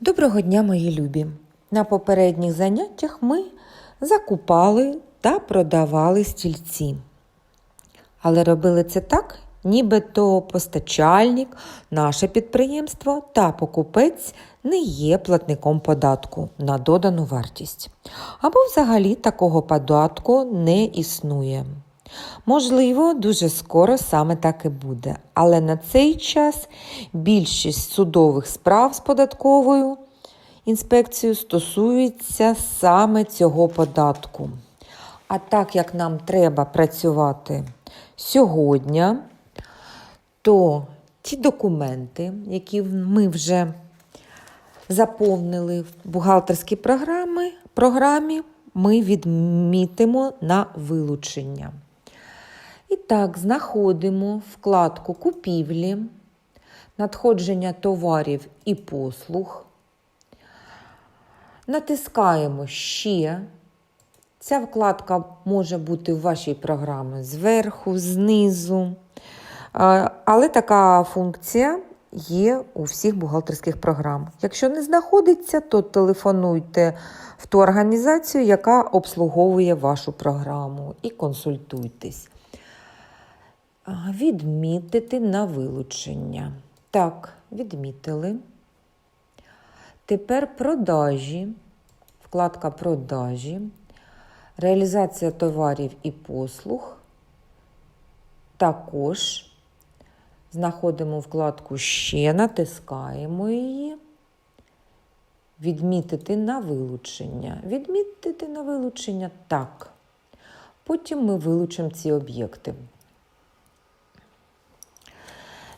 Доброго дня, мої любі! На попередніх заняттях ми закупали та продавали стільці. Але робили це так, нібито постачальник, наше підприємство та покупець не є платником податку на додану вартість. Або взагалі такого податку не існує. Можливо, дуже скоро саме так і буде, але на цей час більшість судових справ з податковою інспекцією стосується саме цього податку. А так як нам треба працювати сьогодні, то ті документи, які ми вже заповнили в бухгалтерській програмі, програмі, ми відмітимо на вилучення. І так, знаходимо вкладку купівлі, надходження товарів і послуг. Натискаємо ще. Ця вкладка може бути в вашій програмі зверху, знизу. Але така функція є у всіх бухгалтерських програм. Якщо не знаходиться, то телефонуйте в ту організацію, яка обслуговує вашу програму, і консультуйтесь. Відмітити на вилучення. Так, відмітили. Тепер продажі, вкладка продажі, реалізація товарів і послуг. Також знаходимо вкладку ще, натискаємо її. Відмітити на вилучення. Відмітити на вилучення так. Потім ми вилучимо ці об'єкти.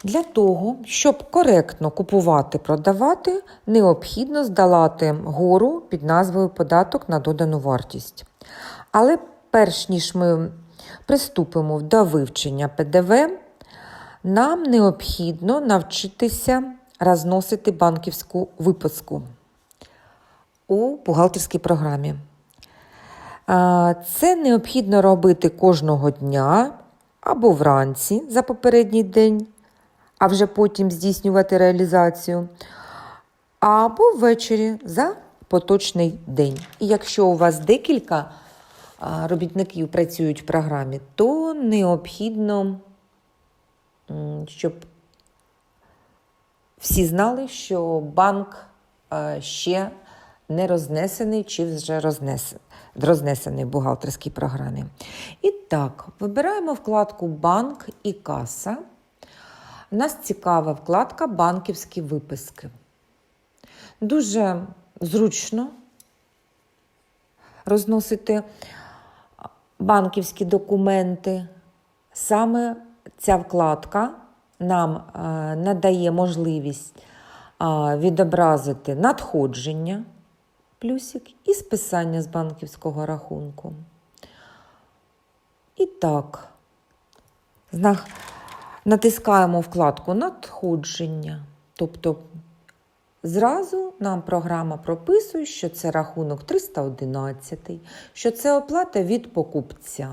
Для того, щоб коректно купувати, продавати, необхідно здолати гору під назвою податок на додану вартість. Але перш ніж ми приступимо до вивчення ПДВ, нам необхідно навчитися розносити банківську випуску у бухгалтерській програмі. Це необхідно робити кожного дня або вранці за попередній день а вже потім здійснювати реалізацію, або ввечері за поточний день. І якщо у вас декілька робітників працюють в програмі, то необхідно, щоб всі знали, що банк ще не рознесений чи вже рознесений. В бухгалтерській програмі. І так, вибираємо вкладку Банк і каса. Нас цікава вкладка банківські виписки. Дуже зручно розносити банківські документи. Саме ця вкладка нам надає можливість відобразити надходження плюсик і списання з банківського рахунку. І так, натискаємо вкладку надходження. Тобто зразу нам програма прописує, що це рахунок 311, що це оплата від покупця.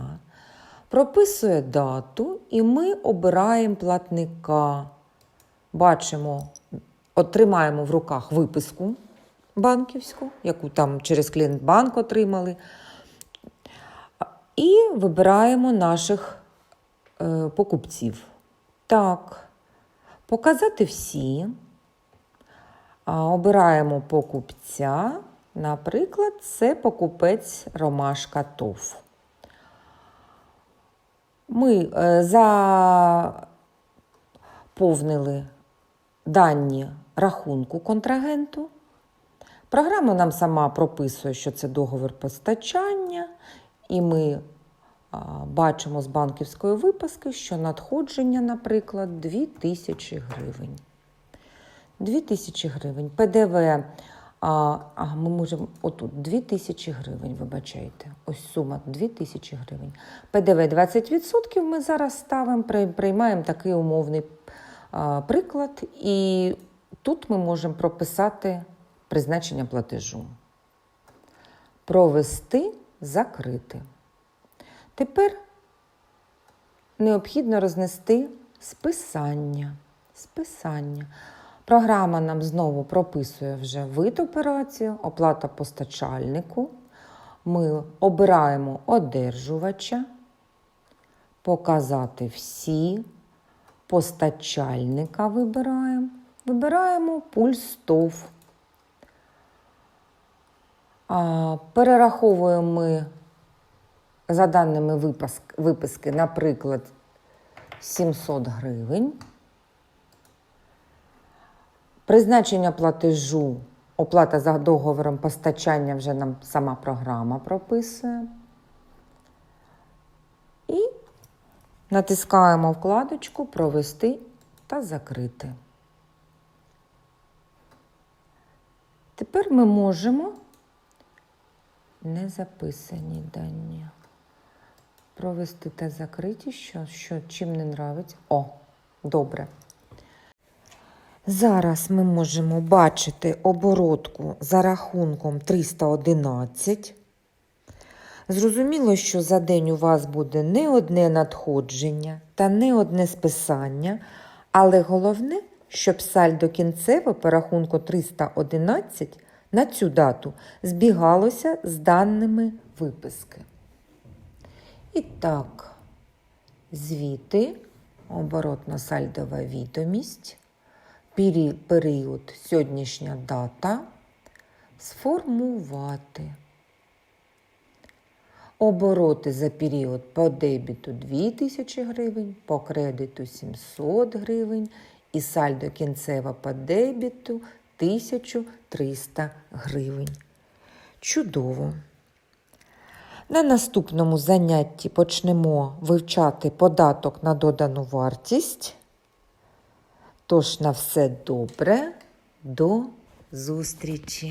Прописує дату, і ми обираємо платника. Бачимо, отримаємо в руках виписку банківську, яку там через клієнт-банк отримали. І вибираємо наших е, покупців. Так, показати всі. Обираємо покупця. Наприклад, це покупець Ромашка ТОВ. Ми е, заповнили дані рахунку контрагенту. Програма нам сама прописує, що це договір постачання, і ми бачимо з банківської виписки, що надходження, наприклад, 2000 гривень. 2000 гривень. ПДВ, а, а ми можемо отут 2000 гривень, вибачайте. Ось сума 2000 гривень. ПДВ 20%. Ми зараз ставимо, приймаємо такий умовний а, приклад, і тут ми можемо прописати призначення платежу. Провести, закрити. Тепер необхідно рознести списання. Списання. Програма нам знову прописує вже вид операції, оплата постачальнику. Ми обираємо одержувача, показати всі, постачальника вибираємо, вибираємо пульс ТОВ. Перераховуємо за даними виписки, наприклад, 700 гривень. Призначення платежу, оплата за договором постачання вже нам сама програма прописує. І натискаємо вкладочку Провести та закрити. Тепер ми можемо не записані дані. Провести та закриті, що, що чим не нравиться. О, добре. Зараз ми можемо бачити оборотку за рахунком 311. Зрозуміло, що за день у вас буде не одне надходження та не одне списання, але головне, щоб сальдо кінцеве по рахунку 311 на цю дату збігалося з даними виписки. І так, звіти, оборотно-сальдова відомість, період сьогоднішня дата, сформувати. Обороти за період по дебіту 2000 гривень, по кредиту 700 гривень і сальдо кінцева по дебіту 1300 гривень. Чудово! На наступному занятті почнемо вивчати податок на додану вартість. Тож на все добре, до зустрічі!